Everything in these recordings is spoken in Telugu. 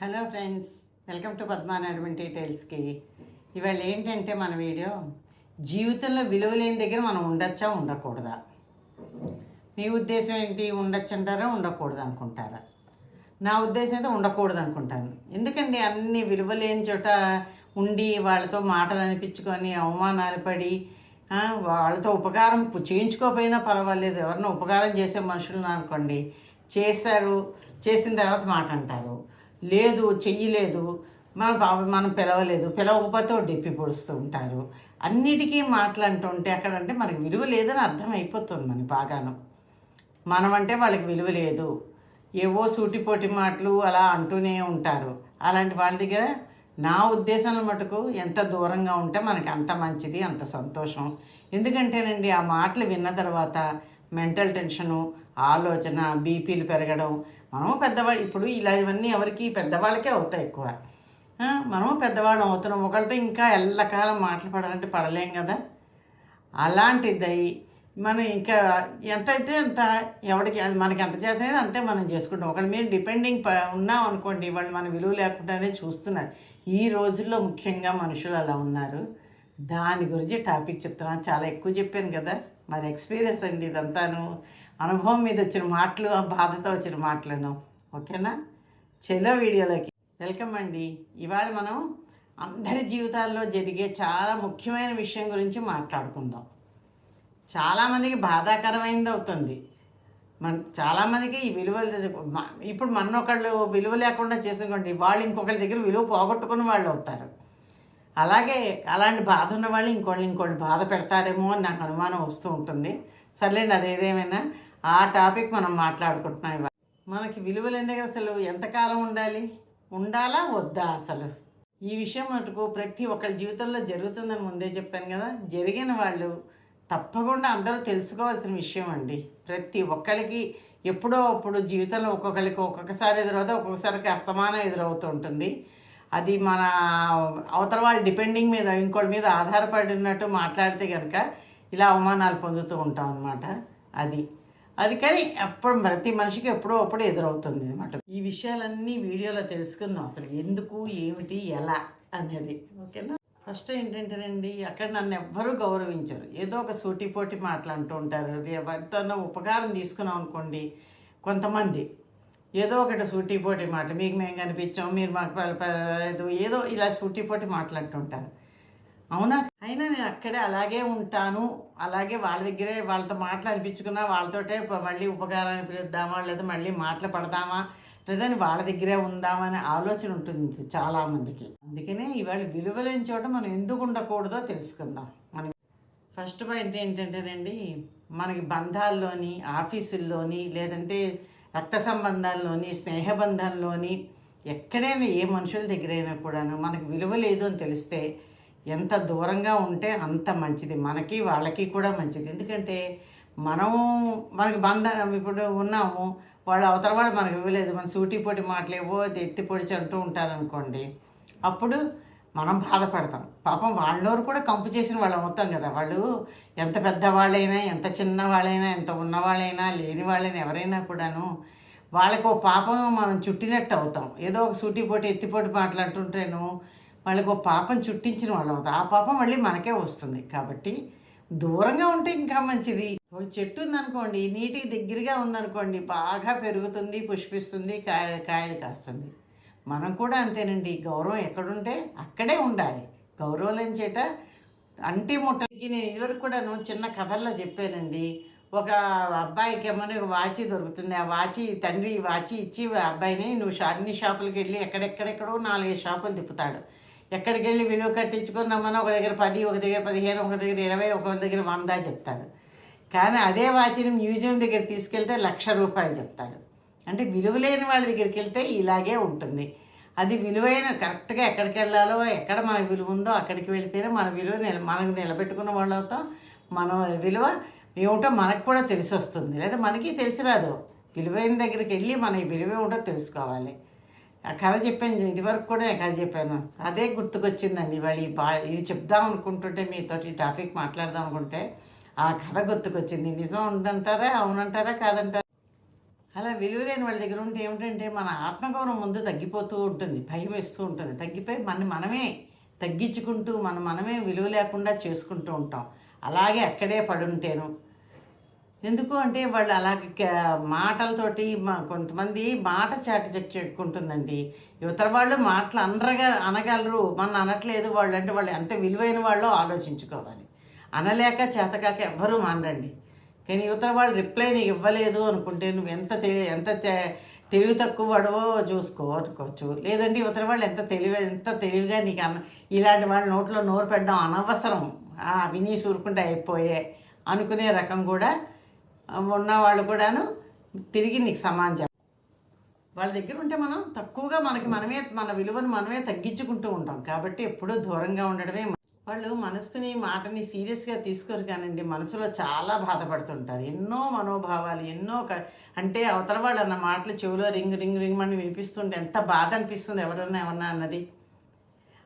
Hello friends welcome to Padmanadu డీటెయిల్స్కి ఇవాళ ఏంటంటే మన వీడియో జీవితంలో విలువ లేని దగ్గర మనం ఉండొచ్చా ఉండకూడదా? మీ ఉద్దేశం ఏంటి? ఉండొచ్చు అంటారా ఉండకూడదు అనుకుంటారా? నా ఉద్దేశం అయితే ఉండకూడదు అనుకుంటాను. ఎందుకండి అన్ని విలువ లేని చోట ఉండి వాళ్ళతో మాటలు అనిపించుకొని అవమానాలు పడి వాళ్ళతో ఉపకారం చేయించుకోకపోయినా పర్వాలేదు. ఎవరినో ఉపకారం చేసే మనుషులను అనుకోండి చేస్తారు చేసిన తర్వాత మాట అంటారు లేదు చెయ్యలేదు మన పాప మనం పిలవలేదు పిలవకపోతే డిప్పి పొడుస్తూ ఉంటారు. అన్నిటికీ మాట్లాడుతుంటే అక్కడ అంటే మనకి విలువ లేదని అర్థం అయిపోతుంది మనకి బాగాను. మనం అంటే వాళ్ళకి విలువ లేదు. ఏవో సూటిపోటి మాటలు అలా అంటూనే ఉంటారు. అలాంటి వాళ్ళ దగ్గర నా ఉద్దేశంలో మటుకు ఎంత దూరంగా ఉంటే మనకి అంత మంచిది అంత సంతోషం. ఎందుకంటేనండి ఆ మాటలు విన్న తర్వాత మెంటల్ టెన్షను ఆలోచన బీపీలు పెరగడం. మనము పెద్దవాళ్ళు ఇప్పుడు ఇలాంటివన్నీ ఎవరికి పెద్దవాళ్ళకే అవుతాయి ఎక్కువ. మనము పెద్దవాళ్ళం అవుతున్నాం. ఒకళ్ళతో ఇంకా ఎల్లకాలం మాటలు పడాలంటే పడలేం కదా. అలాంటిది మనం ఇంకా ఎంత అయితే అంత ఎవరికి మనకి ఎంత చేత అంతే మనం చేసుకుంటాం. ఒకళ్ళ మీద డిపెండింగ్ ఉన్నాం అనుకోండి వాళ్ళు మన విలువ లేకుండానే చూస్తున్నారు. ఈ రోజుల్లో ముఖ్యంగా మనుషులు అలా ఉన్నారు. దాని గురించి టాపిక్ చెప్తున్నాను. చాలా ఎక్కువ చెప్పాను కదా. మరి ఎక్స్పీరియన్స్ అండి ఇదంతాను. అనుభవం మీద వచ్చిన మాటలు ఆ బాధతో వచ్చిన మాటలను. ఓకేనా? చెలో వీడియోలోకి. వెల్కమ్ అండి. ఇవాళ మనం అందరి జీవితాల్లో జరిగే చాలా ముఖ్యమైన విషయం గురించి మాట్లాడుకుందాం. చాలామందికి బాధాకరమైనది అవుతుంది. మన చాలామందికి ఈ విలువలు ఇప్పుడు మన ఒకళ్ళు విలువ లేకుండా చేసుకోండి వాళ్ళు ఇంకొకరి దగ్గర విలువ పోగొట్టుకున్న వాళ్ళు అవుతారు. అలాగే అలాంటి బాధ ఉన్న వాళ్ళు ఇంకోళ్ళు ఇంకోళ్ళు బాధ పెడతారేమో అని నాకు అనుమానం వస్తూ ఉంటుంది. సర్లేండి అదేదేమైనా ఆ టాపిక్ మనం మాట్లాడుకుంటున్నాం ఇవాళ. మనకి విలువలు లేని దగ్గర అసలు? ఎంతకాలం ఉండాలి? ఉండాలా? వద్దా అసలు? ఈ విషయం మటుకు ప్రతి ఒక్కరి జీవితంలో జరుగుతుందని ముందే చెప్పాను కదా. జరిగిన వాళ్ళు తప్పకుండా అందరూ తెలుసుకోవాల్సిన విషయం అండి. ప్రతి ఒక్కరికి ఎప్పుడో అప్పుడు జీవితంలో ఒక్కొక్కరికి ఒక్కొక్కసారి ఎదురవుతుంది ఒక్కొక్కసారికి అస్తమానం ఎదురవుతూ ఉంటుంది. అది మన అవతల వాళ్ళ డిపెండింగ్ మీద ఇంకోటి మీద ఆధారపడి ఉన్నట్టు మాట్లాడితే కనుక ఇలా అవమానాలు పొందుతూ ఉంటాం అనమాట అది. అది కానీ అప్పుడు ప్రతి మనిషికి ఎప్పుడో అప్పుడు ఎదురవుతుంది అనమాట ఈ విషయాలన్నీ వీడియోలో తెలుసుకుందాం అసలు ఎందుకు ఏమిటి ఎలా అనేది. ఓకేనా? ఫస్ట్ ఏంటంటేనండి అక్కడ నన్ను ఎవ్వరూ గౌరవించరు. ఏదో ఒక సూటిపోటి మాటలు అంటూ ఉంటారు ఎవరితోనో ఉపకారం తీసుకున్నాం అనుకోండి కొంతమంది ఏదో ఒకటి సూటిపోటి మాట మీకు మేము కనిపించాం మీరు మాకు ఏదో ఇలా సూటిపోటి మాట్లాడుతుంటారు అవునా? అయినా నేను అక్కడే అలాగే ఉంటాను. అలాగే వాళ్ళ దగ్గరే వాళ్ళతో మాటలు అనిపించుకున్నా వాళ్ళతోటే మళ్ళీ ఉపకారాన్ని పిలుద్దామా లేదా మళ్ళీ మాటలు పడదామా లేదని వాళ్ళ దగ్గరే ఉందామా అనే ఆలోచన ఉంటుంది చాలామందికి. అందుకనే ఇవాళ విలువలేని చోట మనం ఎందుకు ఉండకూడదో తెలుసుకుందాం. మనం ఫస్ట్ పాయింట్ ఏంటంటేనండి మనకి బంధాల్లోని ఆఫీసుల్లోని లేదంటే రక్త సంబంధాల్లోని స్నేహబంధంలోని ఎక్కడైనా ఏ మనుషుల దగ్గరైనా కూడాను మనకు విలువ లేదు అని తెలిస్తే ఎంత దూరంగా ఉంటే అంత మంచిది. మనకి వాళ్ళకి కూడా మంచిది. ఎందుకంటే మనము మనకి బంధం ఇప్పుడు ఉన్నాము వాళ్ళు అవతల వాళ్ళు మనకు ఇవ్వలేదు. మన సూటిపోటి మాటలేవో ఎత్తి పొడిచి అంటూ ఉంటారనుకోండి అప్పుడు మనం బాధపడతాం. పాపం వాళ్ళోరు కూడా కంపు చేసిన వాళ్ళు అవుతాం కదా. వాళ్ళు ఎంత పెద్దవాళ్ళైనా ఎంత చిన్న వాళ్ళైనా ఎంత ఉన్నవాళ్ళైనా లేని వాళ్ళైనా ఎవరైనా కూడాను వాళ్ళకి పాపం మనం చుట్టినట్టు అవుతాం. ఏదో ఒక సూటిపోటి ఎత్తిపోటి మాట్లాడుతుంటేను వాళ్ళకి పాపం చుట్టించిన వాళ్ళు అవుతాం ఆ పాపం మళ్ళీ మనకే వస్తుంది. కాబట్టి దూరంగా ఉంటే ఇంకా మంచిది. ఒక చెట్టు ఉందనుకోండి నీటికి దగ్గరగా ఉందనుకోండి బాగా పెరుగుతుంది పుష్పిస్తుంది కాయ కాయలు కాస్తుంది. మనం కూడా అంతేనండి. గౌరవం ఎక్కడుంటే అక్కడే ఉండాలి. గౌరవం లేని చేట అంటి ముట్టకి నేను ఇదివరకు నువ్వు చిన్న కథల్లో చెప్పానండి. ఒక అబ్బాయికి ఏమని ఒక వాచి దొరుకుతుంది. ఆ వాచి తండ్రి వాచి ఇచ్చి ఆ అబ్బాయిని నువ్వు అన్ని షాపులకి వెళ్ళి ఎక్కడెక్కడెక్కడో నాలుగైదు షాపులు తిప్పుతాడు. ఎక్కడికి వెళ్ళి విలువ కట్టించుకున్నామని ఒక దగ్గర పది ఒక దగ్గర పదిహేను ఒక దగ్గర ఇరవై ఒక దగ్గర వంద చెప్తాడు. కానీ అదే వాచిని మ్యూజియం దగ్గర తీసుకెళ్తే లక్ష రూపాయలు చెప్తాడు. అంటే విలువ లేని వాళ్ళ దగ్గరికి వెళ్తే ఇలాగే ఉంటుంది. అది విలువైన కరెక్ట్గా ఎక్కడికి వెళ్ళాలో ఎక్కడ మన విలువ ఉందో అక్కడికి వెళితేనే మన విలువ నిల మనకు నిలబెట్టుకున్న వాళ్ళతో మన విలువ ఏమిటో మనకు కూడా తెలిసి వస్తుంది లేదా మనకి తెలిసి రాదు విలువైన దగ్గరికి వెళ్ళి మన విలువ ఏమిటో తెలుసుకోవాలి. ఆ కథ చెప్పాను ఇదివరకు కూడా నేను కథ చెప్పాను. అదే గుర్తుకొచ్చిందండి ఇవాళ ఈ బా ఇది చెప్దాం అనుకుంటుంటే మీతో ఈ టాపిక్ మాట్లాడదాం అనుకుంటే ఆ కథ గుర్తుకొచ్చింది. నిజం ఉందంటారా అవునంటారా కాదంటారా? అలా విలువలేని వాళ్ళ దగ్గర ఉంటే ఏమిటంటే మన ఆత్మగౌరవం ముందు తగ్గిపోతూ ఉంటుంది భయం వేస్తూ ఉంటుంది. తగ్గిపోయి మన మనమే తగ్గించుకుంటూ మనం మనమే విలువ లేకుండా చేసుకుంటూ ఉంటాం. అలాగే అక్కడే పడుంటేను ఎందుకు అంటే వాళ్ళు అలాగే మాటలతోటి మా కొంతమంది మాట చాకచక్య ఇవతల వాళ్ళు మాటలు అనరగా అనగలరు. మన అనట్లేదు వాళ్ళు అంటే వాళ్ళు ఎంత విలువైన వాళ్ళో ఆలోచించుకోవాలి. అనలేక చేతకాక ఎవ్వరూ మానరండి. కానీ ఇవతల వాళ్ళు రిప్లై నీకు ఇవ్వలేదు అనుకుంటే నువ్వు ఎంత తెలి ఎంత తె- తెలివి తక్కువ పడవో చూసుకో అనుకోవచ్చు. లేదంటే ఇవతల వాళ్ళు ఎంత తెలివి ఎంత తెలివిగా నీకు అన్న ఇలాంటి వాళ్ళ నోట్లో నోరు పెట్టడం అనవసరం. విని సూరుకుంటే అయిపోయే అనుకునే రకం కూడా ఉన్న వాళ్ళు కూడాను తిరిగి నీకు సమాజం వాళ్ళ దగ్గర ఉంటే మనం తక్కువగా మనకి మనమే మన విలువను మనమే తగ్గించుకుంటూ ఉంటాం. కాబట్టి ఎప్పుడూ దూరంగా ఉండడమే వాళ్ళు మనసుని మాటని సీరియస్గా తీసుకోరు కానండి మనసులో చాలా బాధపడుతుంటారు. ఎన్నో మనోభావాలు ఎన్నో క- అంటే అవతల వాళ్ళు అన్న మాటలు చెవిలో రింగ్ రింగ్ రింగ్ అని వినిపిస్తుంటే ఎంత బాధ అనిపిస్తుంది ఎవరన్నా ఏమన్నా అన్నది.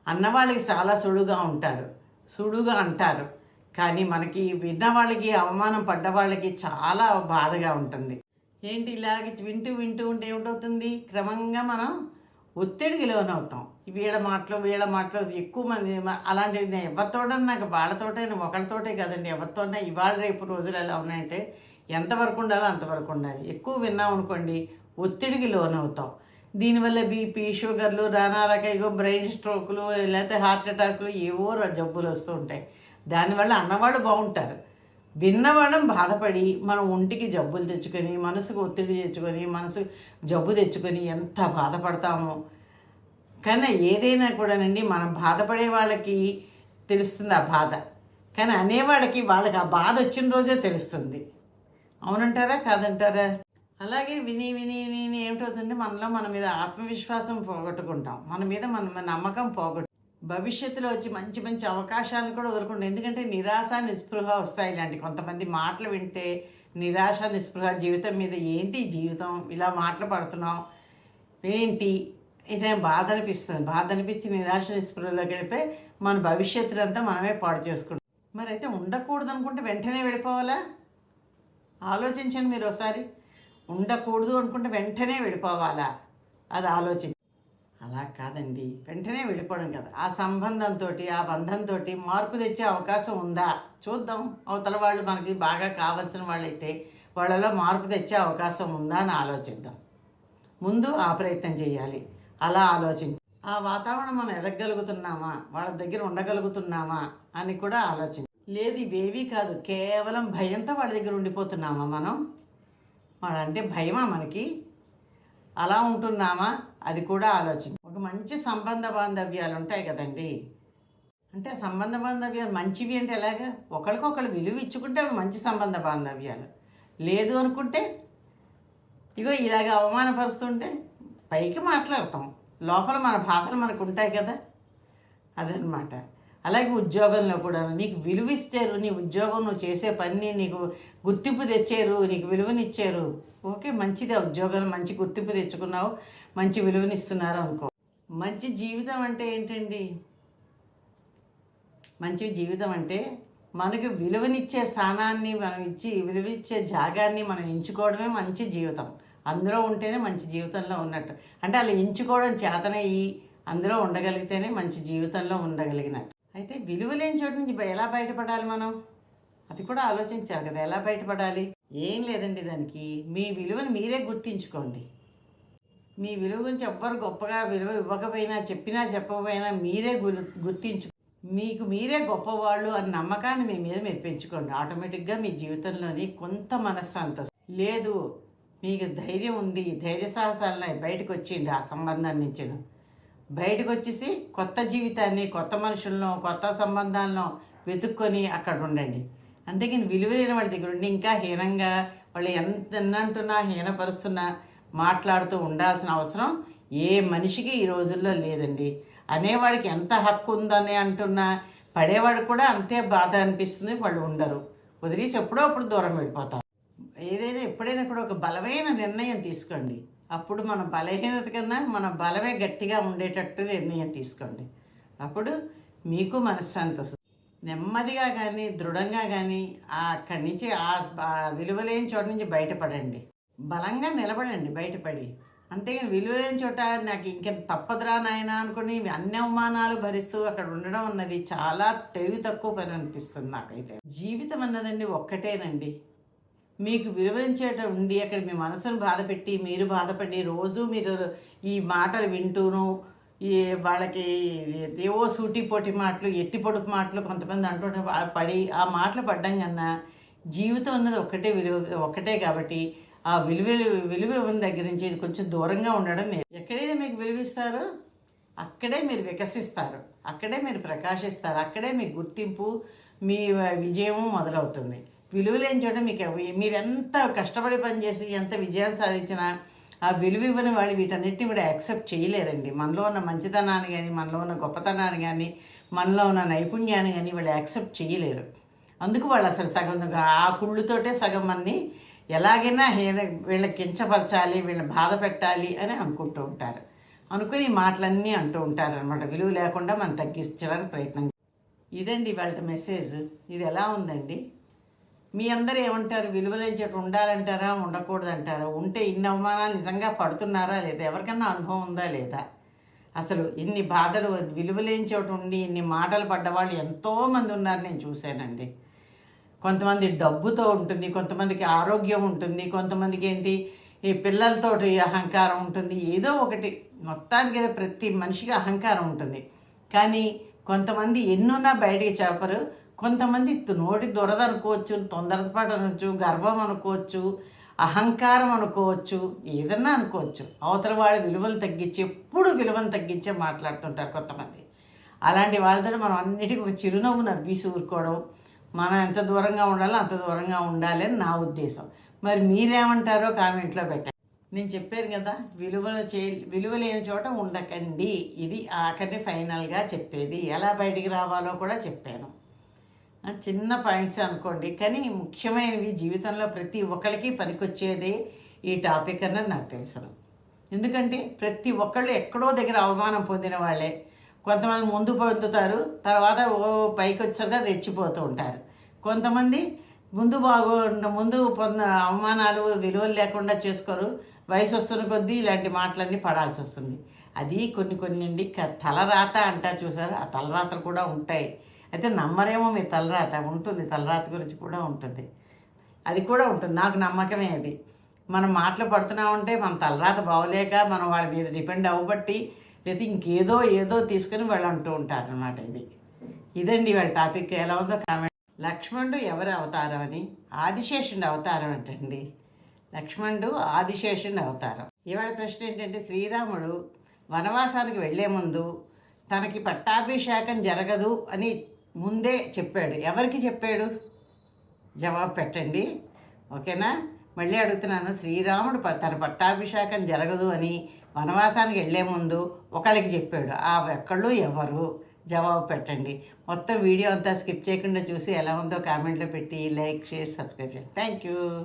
అన్నవాళ్ళకి చాలా సుడుగా ఉంటారు. సుడుగా అంటారు. కానీ మనకి విన్న వాళ్ళకి అవమానం పడ్డ వాళ్ళకి చాలా బాధగా ఉంటుంది. ఏంటి ఇలాగ వింటూ వింటూ ఉంటే ఏమిటవుతుంది? క్రమంగా మనం ఒత్తిడికి లోనవుతాం. వీళ్ళ మాటలు వీళ్ళ మాటలు ఎక్కువ మంది అలాంటివి నేను ఎవరితోటన్నా నాకు వాళ్ళతోటైనా ఒకరితోటే కదండి. ఎవరితోనే ఇవాళ రేపు రోజులు ఎలా ఉన్నాయంటే ఎంతవరకు ఉండాలో అంతవరకు ఉండాలి. ఎక్కువ విన్నాం అనుకోండి ఒత్తిడికి లోనవుతాం. దీనివల్ల బీపీ షుగర్లు రానారక ఇగో బ్రెయిన్ స్ట్రోకులు లేకపోతే హార్ట్ అటాక్లు ఏవో జబ్బులు వస్తూ ఉంటాయి. దానివల్ల అన్నవాళ్ళు బాగుంటారు. విన్నవాళ్ళం బాధపడి మనం ఒంటికి జబ్బులు తెచ్చుకొని మనసుకు ఒత్తిడి తెచ్చుకొని మనసు జబ్బు తెచ్చుకొని ఎంత బాధపడతామో. కానీ ఏదైనా కూడానండి మనం బాధపడే వాళ్ళకి తెలుస్తుంది ఆ బాధ. కానీ అనేవాళ్ళకి వాళ్ళకి ఆ బాధ వచ్చిన రోజే తెలుస్తుంది. అవునంటారా? కాదంటారా? అలాగే విని విని విని ఏమిటవుతుంది మనలో మన మీద ఆత్మవిశ్వాసం పోగొట్టుకుంటాం. మన మీద మన మన నమ్మకం పోగొట్టు భవిష్యత్తులో వచ్చి మంచి మంచి అవకాశాలు కూడా వదులుకుంటాం ఎందుకంటే నిరాశ నిస్పృహ వస్తాయి ఇలాంటి కొంతమంది మాటలు వింటే నిరాశ నిస్పృహ జీవితం మీద ఏంటి జీవితం? ఇలా మాటలు పడుతున్నాం. ఏంటి? ఇదే బాధ అనిపిస్తుంది. బాధ అనిపించి నిరాశ నిస్పృహలో గడిపే మన భవిష్యత్తులంతా మనమే పాడు చేసుకుంటాం. మరి అయితే ఉండకూడదు అనుకుంటే వెంటనే వెళ్ళిపోవాలా? ఆలోచించండి మీరు ఒకసారి. ఉండకూడదు అనుకుంటే వెంటనే వెళ్ళిపోవాలా? అది ఆలోచించండి అలా కాదండి. వెంటనే వెళ్ళిపోవడం కదా. ఆ సంబంధంతో ఆ బంధంతో మార్పు తెచ్చే అవకాశం ఉందా? చూద్దాం. అవతల వాళ్ళు మనకి బాగా కావాల్సిన వాళ్ళైతే వాళ్ళలో మార్పు తెచ్చే అవకాశం ఉందా అని ఆలోచిద్దాం. ముందు ఆ ప్రయత్నం చేయాలి. అలా ఆలోచించి. ఆ వాతావరణం మనం ఎదగగలుగుతున్నామా? వాళ్ళ దగ్గర ఉండగలుగుతున్నామా? అని కూడా ఆలోచించి. లేదు ఇవేవీ కాదు. కేవలం భయంతో వాళ్ళ దగ్గర ఉండిపోతున్నామా మనం? వాళ్ళంటే అంటే భయమా మనకి? అలా ఉంటున్నామా? అది కూడా ఆలోచించి. ఒక మంచి సంబంధ బాంధవ్యాలు ఉంటాయి కదండి. అంటే సంబంధ బాంధవ్యాలు మంచివి అంటే ఎలాగా? ఒకరికొకరు విలువ ఇచ్చుకుంటే అవి మంచి సంబంధ బాంధవ్యాలు. లేదు అనుకుంటే ఇగో ఇలాగ అవమానపరుస్తుంటే పైకి మాట్లాడతాం. లోపల మన బాధలు మనకు ఉంటాయి కదా? అదనమాట అలాగే ఉద్యోగంలో కూడా నీకు విలువిస్తారు నీ ఉద్యోగం నువ్వు చేసే పని నీకు గుర్తింపు తెచ్చారు నీకు విలువనిచ్చారు. ఓకే మంచిదే ఉద్యోగం మంచి గుర్తింపు తెచ్చుకున్నావు మంచి విలువనిస్తున్నారు అనుకో. మంచి జీవితం అంటే ఏంటండి? మంచి జీవితం అంటే మనకు విలువనిచ్చే స్థానాన్ని మనం ఇచ్చి విలువిచ్చే జాగాన్ని మనం ఎంచుకోవడమే మంచి జీవితం. అందులో ఉంటేనే మంచి జీవితంలో ఉన్నట్టు. అంటే అలా ఎంచుకోవడం చేతనయ్యి అందులో ఉండగలిగితేనే మంచి జీవితంలో ఉండగలిగినట్టు. అయితే విలువ లేని చోటు నుంచి ఎలా బయటపడాలి మనం? అది కూడా ఆలోచించాలి కదా ఎలా బయటపడాలి? ఏం లేదండి దానికి. మీ విలువను మీరే గుర్తించుకోండి. మీ విలువ గురించి ఎవ్వరు గొప్పగా విలువ ఇవ్వకపోయినా చెప్పినా చెప్పకపోయినా మీరే గుర్ గుర్తించు మీకు మీరే గొప్పవాళ్ళు అన్న నమ్మకాన్ని మీ మీద మీరు పెంచుకోండి. ఆటోమేటిక్గా మీ జీవితంలోని కొంత మనశ్శాంతి. లేదు మీకు ధైర్యం ఉంది ధైర్య సాహసాలని బయటకు వచ్చిండి ఆ సంబంధం నుంచి బయటకు వచ్చేసి కొత్త జీవితాన్ని కొత్త మనుషులను కొత్త సంబంధాలను వెతుక్కొని అక్కడ ఉండండి. అంతేకాని విలువలేని వాళ్ళ దగ్గర ఉండి ఇంకా హీనంగా వాళ్ళు ఎంత ఎన్నంటున్నా హీనపరుస్తున్నా మాట్లాడుతూ ఉండాల్సిన అవసరం ఏ మనిషికి ఈ రోజుల్లో లేదండి. అనేవాడికి ఎంత హక్కు ఉందని అంటున్నా పడేవాడు కూడా అంతే బాధ అనిపిస్తుంది వాళ్ళు ఉండరు. వదిలేసి ఎప్పుడో అప్పుడు దూరం వెళ్ళిపోతారు. ఏదైనా ఎప్పుడైనా కూడా ఒక బలమైన నిర్ణయం తీసుకోండి. అప్పుడు మన బలహీనత కింద మన బలమే గట్టిగా ఉండేటట్టు నిర్ణయం తీసుకోండి. అప్పుడు మీకు మనశ్శాంతి వస్తుంది నెమ్మదిగా కానీ దృఢంగా కానీ అక్కడి నుంచి ఆ ఆ విలువలేని చోట నుంచి బయటపడండి. బలంగా నిలబడండి బయటపడి. అంతేగాని విలువలేని చోట నాకు ఇంక తప్పదురా నాయన అనుకుని అన్ని అవమానాలు భరిస్తూ అక్కడ ఉండడం అన్నది చాలా తెలివి తక్కువ పని అనిపిస్తుంది నాకైతే. జీవితం అన్నదండి ఒక్కటేనండి. మీకు విలువించేట ఉండి అక్కడ మీ మనసును బాధపెట్టి మీరు బాధపడి రోజు మీరు ఈ మాటలు వింటూను ఈ వాళ్ళకి ఏవో సూటిపోటి మాటలు ఎత్తి పొడుపు మాటలు కొంతమంది అంటుంటే పడి ఆ మాటలు పడ్డం కన్నా జీవితం అన్నది ఒక్కటే విలువ ఒక్కటే కాబట్టి ఆ విలువ విలువ ఉన్న దగ్గర నుంచి ఇది కొంచెం దూరంగా ఉండడం నే- ఎక్కడైతే మీకు విలువిస్తారో అక్కడే మీరు వికసిస్తారు. అక్కడే మీరు ప్రకాశిస్తారు. అక్కడే మీ గుర్తింపు మీ విజయము మొదలవుతుంది. విలువ లేని చోట మీకు మీరు ఎంత కష్టపడి పనిచేసి ఎంత విజయం సాధించినా ఆ విలువ ఇవ్వని వాళ్ళు వీటన్నిటిని కూడా యాక్సెప్ట్ చేయలేరండి. మనలో ఉన్న మంచితనాన్ని కానీ మనలో ఉన్న గొప్పతనాన్ని కానీ మనలో ఉన్న నైపుణ్యాన్ని కానీ వాళ్ళు యాక్సెప్ట్ చేయలేరు. అందుకు వాళ్ళు అసలు సగం ఆ కుళ్ళుతోటే సగం అన్ని ఎలాగైనా హీన వీళ్ళకి కించపరచాలి వీళ్ళని బాధ పెట్టాలి అని అనుకుంటూ ఉంటారు. అనుకుని మాటలన్నీ అంటూ ఉంటారు అనమాట విలువ లేకుండా మనం తగ్గించడానికి ప్రయత్నం ఇదండి వాళ్ళ మెసేజ్. ఇది ఎలా ఉందండి? మీ అందరూ ఏమంటారు? విలువలేని ఉండాలంటారా? ఉండకూడదంటారా? ఉంటే ఇన్ని అవమానాలు నిజంగా పడుతున్నారా లేదా? ఎవరికన్నా అనుభవం ఉందా లేదా? అసలు ఇన్ని బాధలు విలువలేంచోట ఉండి ఇన్ని మాటలు పడ్డవాళ్ళు ఎంతోమంది ఉన్నారు నేను చూశానండి. కొంతమంది డబ్బుతో ఉంటుంది కొంతమందికి ఆరోగ్యం ఉంటుంది కొంతమందికి ఏంటి? ఈ పిల్లలతోటి అహంకారం ఉంటుంది. ఏదో ఒకటి మొత్తానికి ప్రతి మనిషికి అహంకారం ఉంటుంది. కానీ కొంతమంది ఎన్నున్నా బయటికి చేపరు. కొంతమంది నోటి దురద అనుకోవచ్చు తొందరపాటు అనొచ్చు గర్వం అనుకోవచ్చు అహంకారం అనుకోవచ్చు ఏదన్నా అనుకోవచ్చు. అవతల వాళ్ళ విలువలు తగ్గించి ఎప్పుడు విలువను తగ్గించే మాట్లాడుతుంటారు కొంతమంది. అలాంటి వాళ్ళతో మనం అన్నిటికీ ఒక చిరునవ్వు నవ్వేసి ఊరుకోవడం మనం ఎంత దూరంగా ఉండాలో అంత దూరంగా ఉండాలి అని నా ఉద్దేశం. మరి మీరేమంటారో కామెంట్లో పెట్టండి. నేను చెప్పాను కదా విలువలు చే విలువ లేని చోట ఉండకండి. ఇది ఆఖరి ఫైనల్గా చెప్పేది. ఎలా బయటికి రావాలో కూడా చెప్పాను. చిన్న పాయింట్స్ అనుకోండి. కానీ ముఖ్యమైనవి జీవితంలో ప్రతి ఒక్కరికి పనికొచ్చేదే ఈ టాపిక్ అన్నది నాకు తెలుసును ఎందుకంటే ప్రతి ఒక్కళ్ళు ఎక్కడో దగ్గర అవమానం పొందిన వాళ్ళే. కొంతమంది ముందు పొందుతారు తర్వాత ఓ పైకి వచ్చాక రెచ్చిపోతూ ఉంటారు. కొంతమంది ముందు బాగు ముందు పొంద అవమానాలు విలువలు లేకుండా చేసుకోరు. వయసు వస్తున్న కొద్దీ ఇలాంటి మాటలన్నీ పడాల్సి వస్తుంది. అది కొన్ని కొన్ని క- తలరాత అంటారు చూసారు? ఆ తలరాతలు కూడా ఉంటాయి. అయితే నమ్మరేమో మీ తలరాత ఉంటుంది తలరాత గురించి కూడా ఉంటుంది. అది కూడా ఉంటుంది నాకు నమ్మకమే అది. మనం మాటలు పడుతున్నామంటే మన తలరాత బాగోలేక మనం వాళ్ళ మీద డిపెండ్ అవ్వబట్టి లేకపోతే ఇంకేదో ఏదో తీసుకుని వాళ్ళు అంటూ ఉంటారు అనమాట ఇది. ఇదండి వాళ్ళ టాపిక్ ఎలా ఉందో కామెంట్. లక్ష్మణుడు ఎవరి అవతారం అని ఆదిశేషుడి అవతారం అంటండి లక్ష్మణుడు ఆదిశేషుడి అవతారం. ఇవాళ ప్రశ్న ఏంటంటే శ్రీరాముడు వనవాసానికి వెళ్ళే ముందు తనకి పట్టాభిషేకం జరగదు అని ముందే చెప్పాడు. ఎవరికి చెప్పాడు? జవాబు పెట్టండి. ఓకేనా? మళ్ళీ అడుగుతున్నాను. శ్రీరాముడు తన పట్టాభిషేకం జరగదు అని వనవాసానికి వెళ్ళే ముందు ఒకళ్ళకి చెప్పాడు. ఆ ఒక్కళ్ళు ఎవరు? జవాబు పెట్టండి. మొత్తం వీడియో అంతా స్కిప్ చేయకుండా చూసి ఎలా ఉందో కామెంట్లో పెట్టి లైక్ షేర్ సబ్స్క్రైబ్ చేయండి. Thank you.